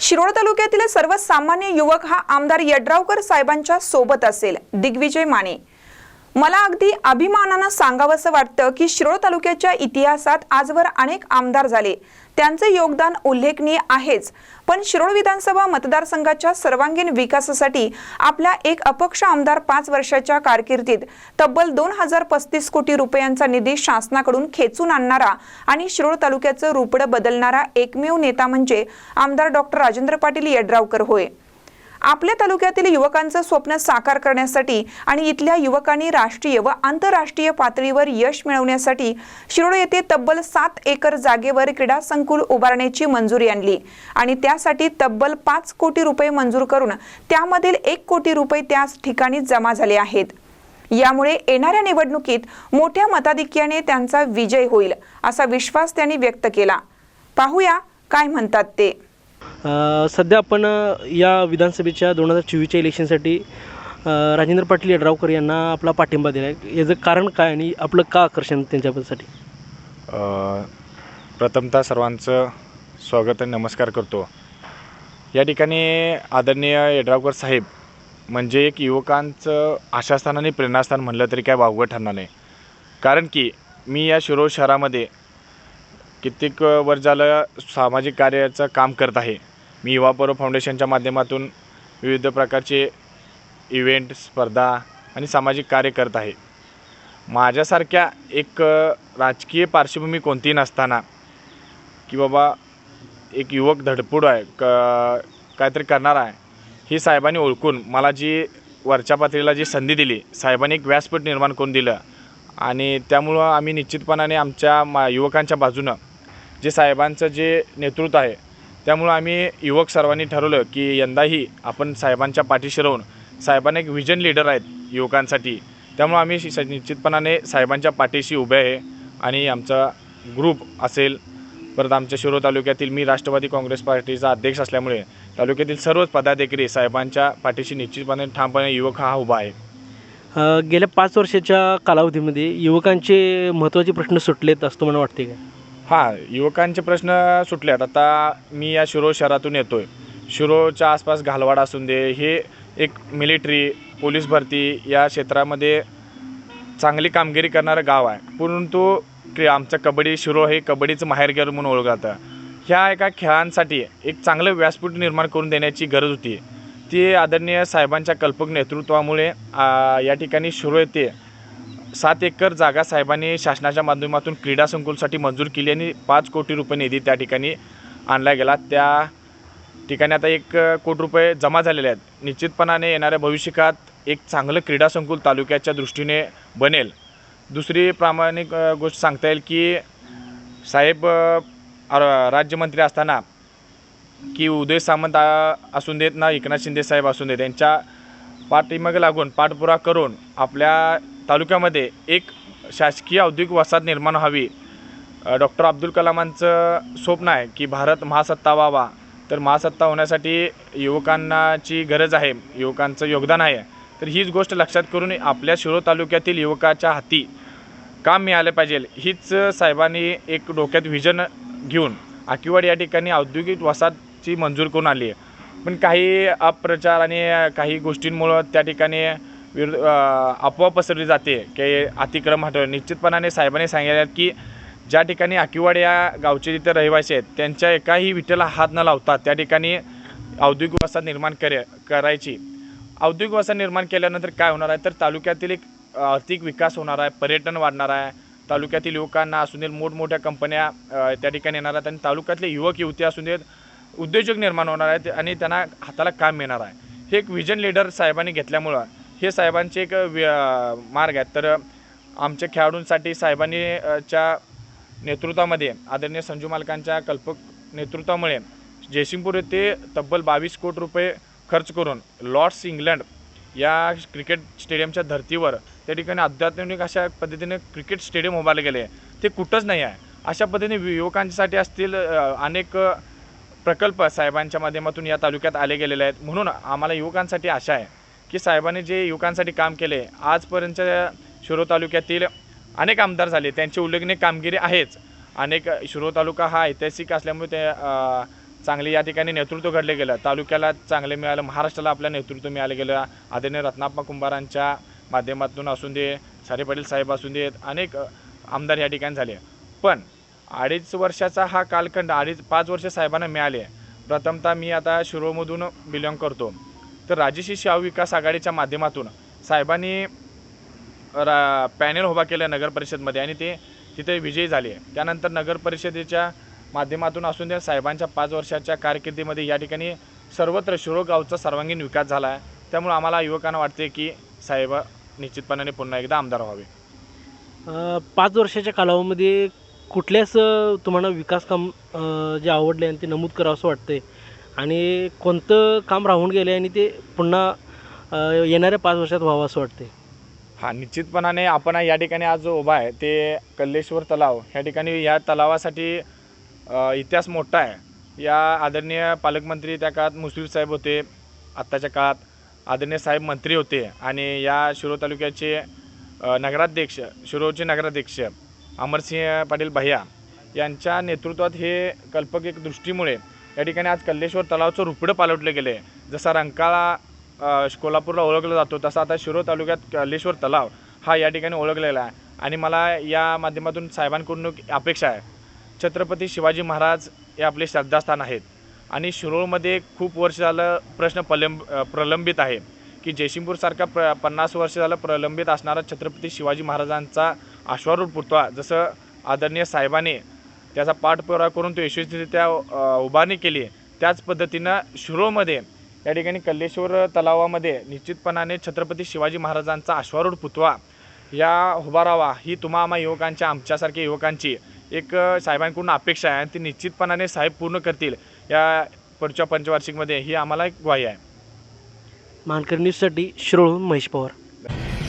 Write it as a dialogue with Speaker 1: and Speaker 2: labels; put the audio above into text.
Speaker 1: शिरोळ तालुक्यातील सर्वसामान्य युवक हा आमदार यड्रावकर साहेबांच्या सोबत असेल दिग्विजय माने. मला अगदी अभिमानानं सांगावंसं वाटतं की शिरोळ तालुक्याच्या इतिहासात आजवर अनेक आमदार झाले. त्यांचे योगदान उल्लेखनीय आहेच. पण शिरोळ विधानसभा मतदारसंघाच्या सर्वांगीण विकासासाठी आपल्या एक अपक्ष आमदार पाच वर्षाच्या कारकिर्दीत तब्बल दोन हजार पस्तीस कोटी रुपयांचा निधी शासनाकडून खेचून आणणारा आणि शिरोळ तालुक्याचं रूपडं बदलणारा एकमेव नेता म्हणजे आमदार डॉक्टर राजेंद्र पाटील यड्रावकर होय. आपल्या तालुक्यातील युवकांचं स्वप्न साकार करण्यासाठी आणि इथल्या युवकांनी राष्ट्रीय व आंतरराष्ट्रीय पातळीवर यश मिळवण्यासाठी शिरोळ येथे तब्बल सात एकर जागेवर क्रीडा संकुल उभारण्याची मंजुरी आणली. आणि त्यासाठी तब्बल पाच कोटी रुपये मंजूर करून त्यामधील एक कोटी रुपये त्याच ठिकाणी जमा झाले आहेत. यामुळे येणाऱ्या निवडणुकीत मोठ्या मताधिक्याने त्यांचा विजय होईल असा विश्वास त्यांनी व्यक्त केला. पाहूया काय म्हणतात ते.
Speaker 2: सध्या आपण या विधानसभेच्या दोन हजार चोवीसच्या इलेक्शनसाठी राजेंद्र पाटील यड्रावकर यांना आपला पाठिंबा दिला आहे याचं कारण काय आणि आपलं का आकर्षण
Speaker 3: त्यांच्यासाठी? प्रथमतः सर्वांचं स्वागत आणि नमस्कार करतो. या ठिकाणी आदरणीय यड्रावकर साहेब म्हणजे एक युवकांचं आशास्थान आणि प्रेरणास्थान म्हणलं तरी काय वावगं ठरणार नाही. कारण की मी या शिरोळ शहरामध्ये कित्येक वर्ष झालं सामाजिक कार्याचं काम करत आहे. मी युवा पर्व फाउंडेशनच्या माध्यमातून विविध प्रकारचे इव्हेंट स्पर्धा आणि सामाजिक कार्य करत आहे. माझ्यासारख्या एक राजकीय पार्श्वभूमी कोणतीही नसताना की बाबा एक युवक धडपूड आहे क काहीतरी करणार आहे ही साहेबांनी ओळखून मला जी वरच्या पातळीला जी संधी दिली साहेबांनी एक व्यासपीठ निर्माण करून दिलं आणि त्यामुळं आम्ही निश्चितपणाने आमच्या मा युवकांच्या बाजूनं जे साहेबांचं जे नेतृत्व आहे त्यामुळं आम्ही युवक सर्वांनी ठरवलं की यंदाही आपण साहेबांच्या पाठीशी राहून साहेबांना एक विजन लीडर आहेत युवकांसाठी. त्यामुळं आम्ही निश्चितपणाने साहेबांच्या पाठीशी उभे आहे आणि आमचा ग्रुप असेल परत आमच्या शिरो तालुक्यातील मी राष्ट्रवादी काँग्रेस पार्टीचा अध्यक्ष असल्यामुळे तालुक्यातील सर्वच पदाधिकारी साहेबांच्या पाठीशी निश्चितपणे ठामपणे युवक हा उभा आहे.
Speaker 2: गेल्या पाच वर्षाच्या कालावधीमध्ये युवकांचे महत्त्वाचे प्रश्न सुटलेत असं मला वाटते का?
Speaker 3: हां युवकांचे प्रश्न सुटले आहेत आता मी या शिरोळ शहरातून येतो आहे शिरोळच्या आसपास घालवाड असून दे हे एक मिलिटरी पोलीस भरती या क्षेत्रामध्ये चांगली कामगिरी करणारं गाव आहे. परंतु की आमचं कबड्डी शिरोळ हे कबड्डीचं माहेरघर म्हणून ओळखलं जातं. ह्या एका खेळांसाठी एक चांगलं व्यासपीठ निर्माण करून देण्याची गरज होती. ती आदरणीय साहेबांच्या कल्पक नेतृत्वामुळे या ठिकाणी शिरोळ येते. सात एकर जागा साहेबांनी शासनाच्या माध्यमातून क्रीडा संकुलसाठी मंजूर केली आणि पाच कोटी रुपये निधी त्या ठिकाणी आणला गेला. त्या ठिकाणी आता एक कोटी रुपये जमा झालेले आहेत. निश्चितपणाने येणाऱ्या भविष्यकाळात एक चांगलं क्रीडा संकुल तालुक्याच्या दृष्टीने बनेल. दुसरी प्रामाणिक गोष्ट सांगता येईल की साहेब राज्यमंत्री असताना की उदय सामंत असून देत ना एकनाथ शिंदे साहेब असून देत यांच्या पाठीमागे लागून पाठपुरा करून आपल्या तालुक्यामध्ये एक शासकीय औद्योगिक वसाहत निर्माण व्हावी. डॉक्टर अब्दुल कलामांचं स्वप्न आहे की भारत महासत्ता व्हावा. तर महासत्ता होण्यासाठी युवकांनाची गरज आहे युवकांचं योगदान आहे. तर हीच गोष्ट लक्षात करून आपल्या शिरो तालुक्यातील युवकाच्या हाती काम मिळालं पाहिजे. हीच साहेबांनी एक डोक्यात व्हिजन घेऊन आकिवाड या ठिकाणी औद्योगिक वसाहतची मंजूर करून आली आहे. पण काही अप्रचार आणि काही गोष्टींमुळं त्या ठिकाणी विरोध अफवा पसरली जाते की अतिक्रम हटवलं. निश्चितपणाने साहेबांनी सांगितले की ज्या ठिकाणी आकिवाड या गावचे जिथे रहिवासी आहेत त्यांच्या एकाही विठ्ठला हात न लावता त्या ठिकाणी औद्योगिक वसाहत निर्माण करे करायची. औद्योगिक वसाहत निर्माण केल्यानंतर काय होणार आहे? तर तालुक्यातील एक आर्थिक विकास होणार आहे पर्यटन वाढणार आहे. तालुक्यातील युवकांना असू देत मोठमोठ्या कंपन्या त्या ठिकाणी येणार आहेत आणि तालुक्यातले युवक युवती असू देत उद्योजक निर्माण होणार आहेत आणि त्यांना हाताला काम मिळणार आहे. हे एक विजन लीडर साहेबांनी घेतल्यामुळं हे साहेबांचे एक मार्ग आहेत. तर आमच्या खेळाडूंसाठी साहेबांनी च्या नेतृत्वामध्ये आदरणीय संजू मालकांच्या कल्पक नेतृत्वामुळे जयसिंगपूर येथे तब्बल बावीस कोटी रुपये खर्च करून लॉर्ड्स इंग्लंड या क्रिकेट स्टेडियमच्या धर्तीवर त्या ठिकाणी अत्याधुनिक अशा पद्धतीने क्रिकेट स्टेडियम उभारले गेले. ते कुठंच नाही आहे. अशा पद्धतीने युवकांसाठी असतील अनेक प्रकल्प साहेबांच्या माध्यमातून या तालुक्यात आले गेलेले आहेत. म्हणून आम्हाला युवकांसाठी आशा आहे. की साहेबांनी जे युवकांसाठी काम केले आजपर्यंतच्या शिरो तालुक्यातील अनेक आमदार झाले त्यांची उल्लेखनीय कामगिरी आहेच. अनेक शिरो तालुका हा ऐतिहासिक असल्यामुळे ते चांगले या ठिकाणी नेतृत्व घडले गेलं. तालुक्याला चांगले मिळालं महाराष्ट्राला आपल्या नेतृत्व मिळालं गेलं. आदरणीय रत्नाप्पा कुंभारांच्या माध्यमातून असून दे सारे पाटील साहेब असून देत अनेक आमदार या ठिकाणी झाले. पण अडीच वर्षाचा हा कालखंड अडीच पाच वर्ष साहेबांना मिळाले. प्रथमतः मी आता शिरोमधून बिलॉंग करतो. तर राजेशी शाहू विकास आघाडीच्या माध्यमातून साहेबांनी रा पॅनेल उभा केला नगर परिषदमध्ये आणि ते तिथे विजयी झाले. त्यानंतर नगर परिषदेच्या माध्यमातून असून त्या साहेबांच्या पाच वर्षाच्या कारकिर्दीमध्ये या ठिकाणी सर्वत्र शिरो गावचा सर्वांगीण विकास झाला आहे. त्यामुळे आम्हाला युवकांना वाटते की साहेब निश्चितपणाने पुन्हा एकदा आमदार व्हावे.
Speaker 2: पाच वर्षाच्या कालावधीमध्ये कुठल्याच तुम्हाला विकास काम जे आवडले आणि ते नमूद करावं असं वाटतंय? आणि कोणतं काम राहून गेले आणि ते पुन्हा अ, येणाऱ्या पाच वर्षात व्हावं असं वाटते
Speaker 3: हा निश्चितपणाने आपण या ठिकाणी आज जो उभा आहे ते कल्लेश्वर तलाव ह्या ठिकाणी या तलावासाठी अ, इतिहास मोठा आहे. या आदरणीय पालकमंत्री त्या काळात मुस्लिम साहेब होते आत्ताच्या काळात आदरणीय साहेब मंत्री होते आणि या शिरो तालुक्याचे अ, नगराध्यक्ष शिरोचे नगराध्यक्ष अमरसिंह पाटील भैया यांच्या नेतृत्वात हे कल्पक एक दृष्टीमुळे या ठिकाणी आज कल्लेश्वर तलावचं रुपडं पालटलं गेलं. आहे जसा रंकाळा कोल्हापूरला ओळखला जातो तसा आता शिरो तालुक्यात कल्लेश्वर तलाव हा या ठिकाणी ओळखलेला आहे. आणि मला या माध्यमातून साहेबांकडून अपेक्षा आहे. छत्रपती शिवाजी महाराज हे आपले श्रद्धास्थान आहेत. आणि शिरोळमध्ये खूप वर्ष झालं प्रश्न प्रलंब प्रलंबित आहे. की जयसिंगपूरसारखा प्र पन्नास वर्ष झालं प्रलंबित असणारा छत्रपती शिवाजी महाराजांचा अश्वारूढ पुतळा जसं आदरणीय साहेबाने त्याचा पाठपुरावा करून तो यशस्वीरित्या उभारणी केली त्याच पद्धतीनं शिरोमध्ये या ठिकाणी कल्लेश्वर तलावामध्ये निश्चितपणाने छत्रपती शिवाजी महाराजांचा अश्वारूढ पुतळा या उभारावा ही तुम्हा आम्हा युवकांच्या आमच्यासारख्या युवकांची एक साहेबांकडून अपेक्षा आहे आणि ती निश्चितपणाने साहेब पूर्ण करतील. या पुढच्या पंचवार्षिकमध्ये ही आम्हाला एक ग्वाही आहे.
Speaker 2: मानकर न्यूजसाठी शिरोळहून महेश पवार.